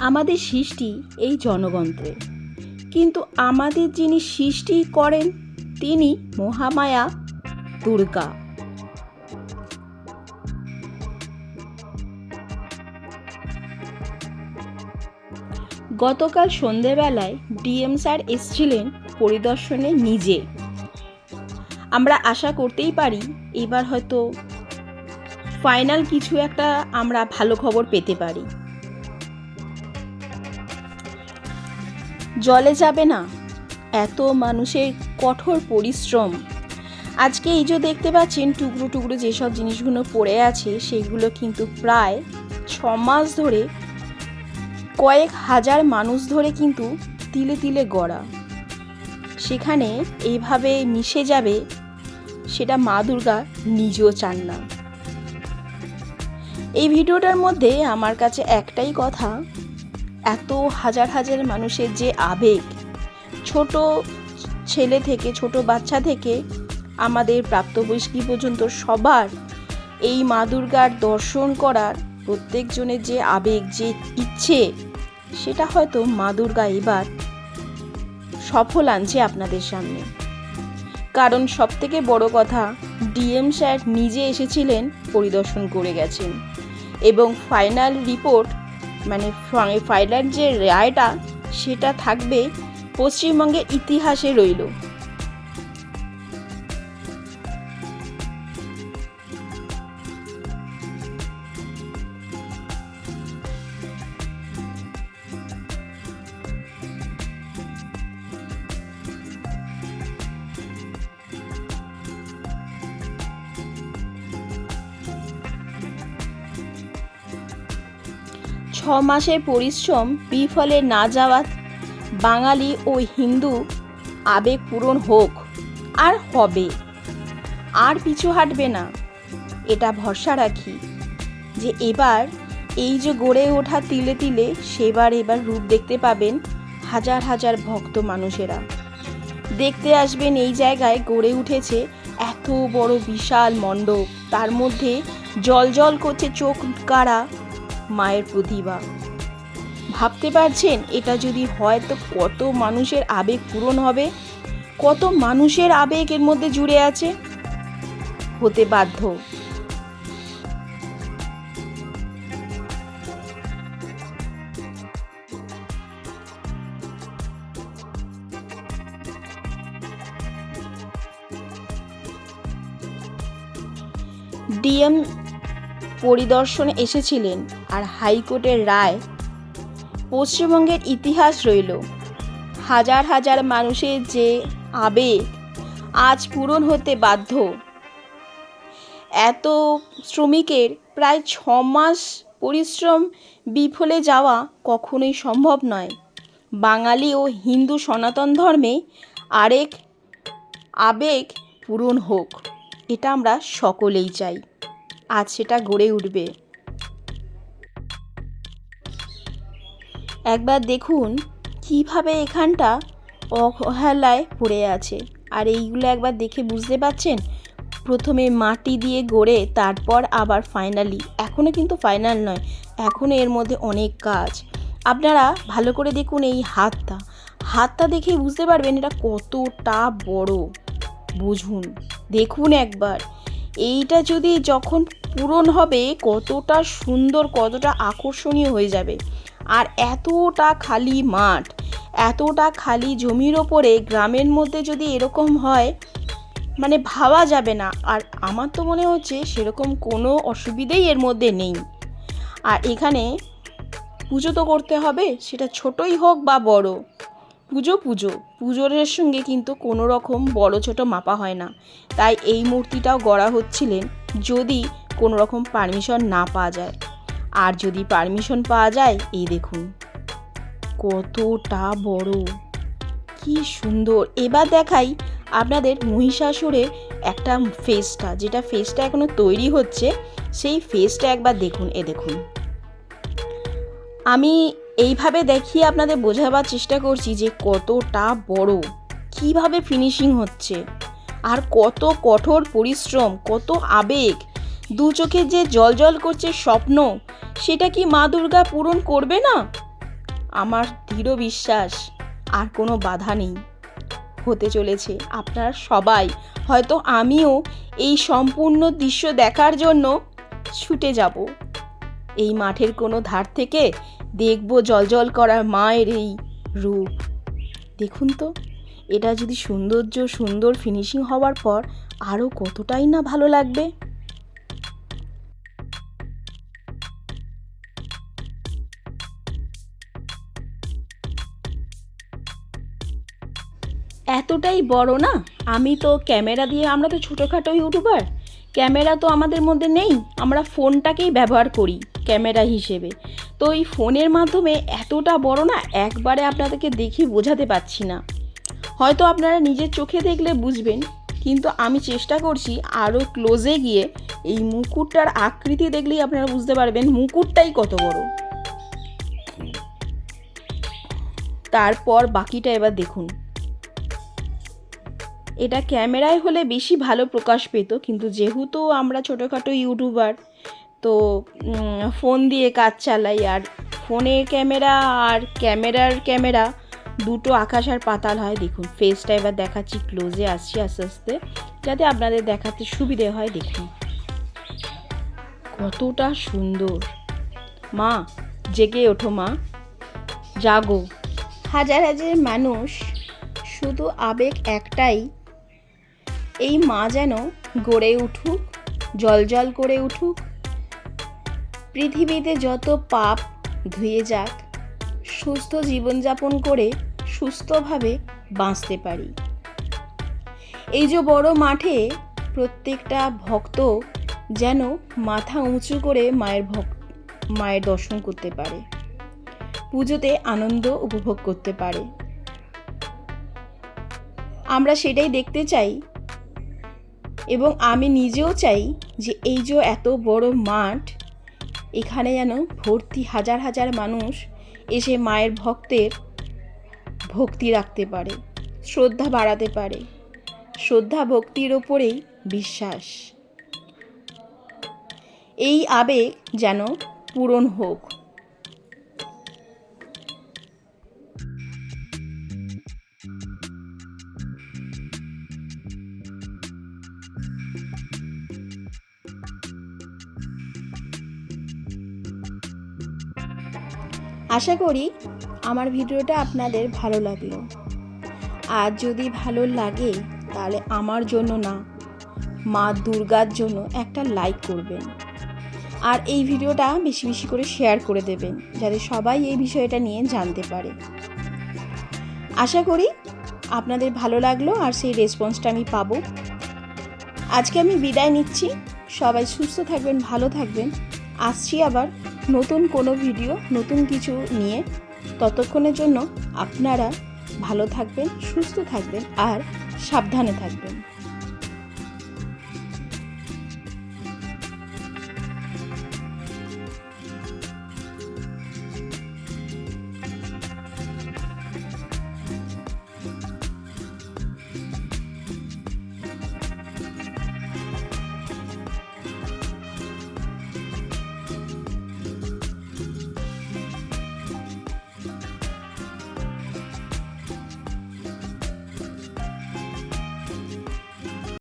আমাদের সৃষ্টি এই জনগণত্রে কিন্তু আমাদের যিনি সৃষ্টি করেন, তিনি মহামায়া, দুর্গা। গতকাল সন্ধেবেলায় ডিএম স্যার এসছিলেন পরিদর্শনে নিজে। আমরা আশা করতেই পারি, এবার হয়তো ফাইনাল কিছু একটা আমরা ভালো খবর পেতে পারি। জলে যাবে না। এত মানুষের কঠোর পরিশ্রম। আজকে এই যে দেখতে পাচ্ছেন, টুকরো টুকরো যেসব জিনিসগুলো পড়ে আছে, সেগুলো কিন্তু প্রায় ছ মাস ধরে কয়েক হাজার মানুষ ধরে কিন্তু তিলে তিলে গড়া। সেখানে এইভাবে মিশে যাবে, সেটা মা দুর্গা নিজেও চান না। এই ভিডিওটার মধ্যে আমার কাছে একটাই কথা। এত হাজার হাজার মানুষের যে আবেগ, ছোট ছেলে থেকে, ছোট বাচ্চা থেকে আমাদের প্রাপ্তবয়স্কী পর্যন্ত সবার এই মা দুর্গার দর্শন করার প্রত্যেকজনের যে আবেগ, যে ইচ্ছে, সেটা হয়তো মা দুর্গা এবার সফল আনছে আপনাদের সামনে। কারণ সবথেকে বড় কথা, ডিএম স্যার নিজে এসেছিলেন পরিদর্শন করে গেছেন। এবং ফাইনাল রিপোর্ট মানে ফাইনাল যে রায়টা সেটা থাকবে পশ্চিমবঙ্গের ইতিহাসে রইল। মাসের পরিশ্রম বিফলে না যাওয়া বাঙালি ও হিন্দু আবেগ পূরণ হোক, আর হবে। আর পিছু হাঁটবে না। এটা ভরসা রাখি যে এবার এই যে গড়ে ওঠা তিলে তিলে সেবার এবার রূপ দেখতে পাবেন হাজার হাজার ভক্ত মানুষেরা। দেখতে আসবেন এই জায়গায় গড়ে উঠেছে এত বড় বিশাল মণ্ডপ। তার মধ্যে জল জল করছে চোখ কাড়া মায়ের প্রতিভা। ভাবতে পারছেন, এটা যদি হয় তো কত মানুষের আবেগ পূরণ হবে? কত মানুষের আবেগ এর মধ্যে জুড়ে আছে? হতে বাধ্য। ডিএম পরিদর্শনে এসেছিলেন আর হাইকোর্টের রায় পশ্চিমবঙ্গের ইতিহাস রইল। হাজার হাজার মানুষের যে আবেগ আজ পূরণ হতে বাধ্য। এত শ্রমিকের প্রায় ছ মাস পরিশ্রম বিফলে যাওয়া কখনোই সম্ভব নয়। বাঙালি ও হিন্দু সনাতন ধর্মে আরেক আবেগ পূরণ হোক, এটা আমরা সকলেই চাই। আজ সেটা গড়ে উঠবে। একবার দেখুন কীভাবে এখানটা অবহেলায় পড়ে আছে। আর এইগুলো একবার দেখে বুঝতে পারছেন? প্রথমে মাটি দিয়ে গড়ে, তারপর আবার ফাইনালি এখনও কিন্তু ফাইনাল নয় এখনও এর মধ্যে অনেক কাজ। আপনারা ভালো করে দেখুন এই হাতটা। হাতটা দেখে বুঝতে পারবেন এটা কতটা বড়। বুঝুন, দেখুন একবার। এইটা যদি যখন পূরণ হবে কতটা সুন্দর, কতটা আকর্ষণীয় হয়ে যাবে। আর এতটা খালি মাঠ, এতটা খালি জমির ওপরে গ্রামের মধ্যে যদি এরকম হয় মানে ভাবা যাবে না। আর আমার তো মনে হচ্ছে সেরকম কোনো অসুবিধেই এর মধ্যে নেই। আর এখানে পুজো তো করতে হবে, সেটা ছোটই হোক বা বড়। পুজো পুজো। পুজোর সঙ্গে কিন্তু কোনো রকম বড় ছোট মাপা হয় না। তাই এই মূর্তিটাও গড়া হচ্ছিলেন যদি কোনো রকম পারমিশন না পাওয়া যায়। আর যদি পারমিশন পাওয়া যায়, এই দেখুন, কতটা বড়, কি সুন্দর। এবার দেখাই আপনাদের মহিষাসুরের একটা ফেসটা যেটা ফেসটা এখনও তৈরি হচ্ছে, সেই ফেসটা একবার দেখুন, এ দেখুন। আমি এইভাবে দেখিয়ে আপনাদের বোঝাবার চেষ্টা করছি যে কতটা বড়, কীভাবে ফিনিশিং হচ্ছে, আর কত কঠোর পরিশ্রম, কত আবেগ দু চোখে যে জল জল করছে স্বপ্ন, সেটা কি মা দুর্গা পূরণ করবে না? আমার দৃঢ় বিশ্বাস, আর কোনো বাধা নেই। হতে চলেছে আপনারা সবাই। হয়তো আমিও এই সম্পূর্ণ দৃশ্য দেখার জন্য ছুটে যাব। এই মাঠের কোনো ধার থেকে দেখব জলজল করার মায়ের এই রূপ। দেখুন তো, এটা যদি সৌন্দর্য সুন্দর ফিনিশিং হওয়ার পর আরও কতটাই না ভালো লাগবে। এতটাই বড় না? আমি তো ক্যামেরা দিয়ে, আমরা তো ছোটোখাটো ইউটিউবার। ক্যামেরা তো আমাদের মধ্যে নেই। আমরা ফোনটাকেই ব্যবহার করি, ক্যামেরা হিসেবে। তো এই ফোনের মাধ্যমে এতটা বড় না, একবারে আপনাদেরকে দেখি বোঝাতে পারছি না। হয়তো আপনারা নিজের চোখে দেখলে বুঝবেন, কিন্তু আমি চেষ্টা করছি আরও ক্লোজে গিয়ে এই মুকুটটার আকৃতি দেখলেই আপনারা বুঝতে পারবেন মুকুটটাই কত বড়। তারপর বাকিটা এবার দেখুন। এটা ক্যামেরায় হলে বেশি ভালো প্রকাশ পেত, কিন্তু যেহেতু আমরা ছোটোখাটো ইউটিউবার, তো ফোন দিয়ে কাজ চালাই আর ফোনের ক্যামেরা আর ক্যামেরার ক্যামেরা দুটো আকাশ আর পাতাল হয়, দেখুন ফেসটা এবার দেখাচ্ছি ক্লোজে আসছি আস্তে আস্তে, যাতে আপনাদের দেখাতে সুবিধে হয়, দেখুন। কতটা সুন্দর। মা, জেগে ওঠো মা। জাগো। হাজার হাজার মানুষ শুধু আবেগ একটাই এই মা যেন গড়ে উঠুক জলজল করে উঠুক। পৃথিবীতে যত পাপ ধুয়ে যাক, সুস্থ জীবনযাপন করে সুস্থভাবে বাঁচতে পারি। এই যে বড় মাঠে প্রত্যেকটা ভক্ত যেন মাথা উঁচু করে মায়ের ভক মায়ের দর্শন করতে পারে, পুজোতে আনন্দ উপভোগ করতে পারে। আমরা সেটাই দেখতে চাই এবং আমি নিজেও চাই যে এই যে এত বড় মাঠ, এখানে যেন ভর্তি হাজার হাজার মানুষ এসে মায়ের ভক্তের ভক্তি রাখতে পারে, শ্রদ্ধা বাড়াতে পারে। শ্রদ্ধা ভক্তির ওপরেই বিশ্বাস। এই আবেগ যেন পূরণ হোক। আশা করি আমার ভিডিওটা আপনাদের ভালো লাগল। আর যদি ভালো লাগে, তাহলে আমার জন্য না, মা দুর্গার জন্য একটা লাইক করবেন। আর এই ভিডিওটা বেশি বেশি করে শেয়ার করে দেবেন, যাতে সবাই এই বিষয়টা নিয়ে জানতে পারে। আশা করি আপনাদের ভালো লাগল আর সেই রেসপন্সটা আমি পাবো। আজকে আমি বিদায় নিচ্ছি। সবাই সুস্থ থাকবেন, ভালো থাকবেন। আসছি আবার নতুন কোনো ভিডিও, নতুন কিছু নিয়ে ততক্ষণের জন্য আপনারা ভালো থাকবেন, সুস্থ থাকবেন আর সাবধানে থাকবেন।